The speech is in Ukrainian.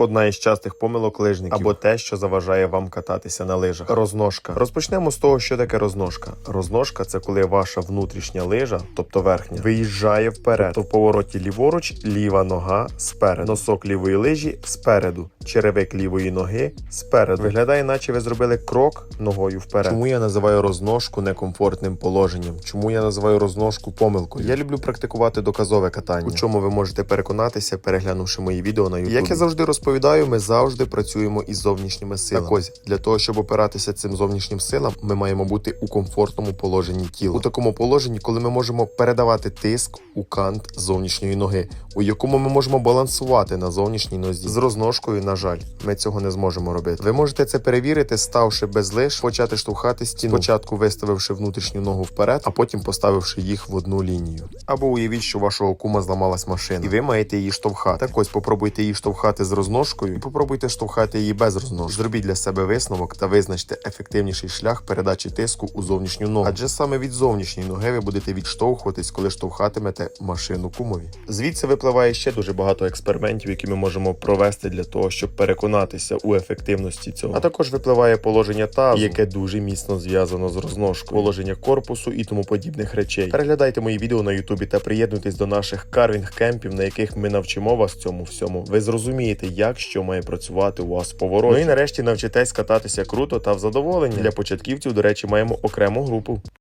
Одна із частих помилок лижників або те, що заважає вам кататися на лижах. Розножка. Розпочнемо з того, що таке розножка. Розножка це коли ваша внутрішня лижа, тобто верхня, виїжджає вперед. То в повороті ліворуч ліва нога спереду. Носок лівої лижі спереду. Черевик лівої ноги спереду. Виглядає, наче ви зробили крок ногою вперед. Чому я називаю розножку некомфортним положенням? Чому я називаю розножку помилкою? Я люблю практикувати доказове катання, у чому ви можете переконатися, переглянувши мої відео на YouTube. Як я завжди розповідаю, ми завжди працюємо із зовнішніми силами. Так ось для того, щоб опиратися цим зовнішнім силам, ми маємо бути у комфортному положенні тіла. У такому положенні, коли ми можемо передавати тиск у кант зовнішньої ноги, у якому ми можемо балансувати на зовнішній нозі. З розножкою, на жаль, ми цього не зможемо робити. Ви можете це перевірити, ставши без лиш, почати штовхати стіну. Спочатку виставивши внутрішню ногу вперед, а потім поставивши їх в одну лінію. Або уявіть, що вашого кума зламалась машина, і ви маєте її штовхати. Так ось попробуйте її штовхати з розножкою, і попробуйте штовхати її без розножки. Зробіть для себе висновок та визначте ефективніший шлях передачі тиску у зовнішню ногу. Адже саме від зовнішньої ноги ви будете відштовхуватись, коли штовхатимете машину кумові. Звідси випливає ще дуже багато експериментів, які ми можемо провести для того, щоб переконатися у ефективності цього. А також випливає положення тазу, яке дуже міцно зв'язано з розножкою, положення корпусу і тому подібних речей. Переглядайте мої відео на Ютубі та приєднуйтесь до наших карвінг кемпів, на яких ми навчимо вас цьому всьому. Ви зрозумієте, як що має працювати у вас в повороті. Ну і нарешті навчитесь кататися круто та в задоволенні. Для початківців, до речі, маємо окрему групу.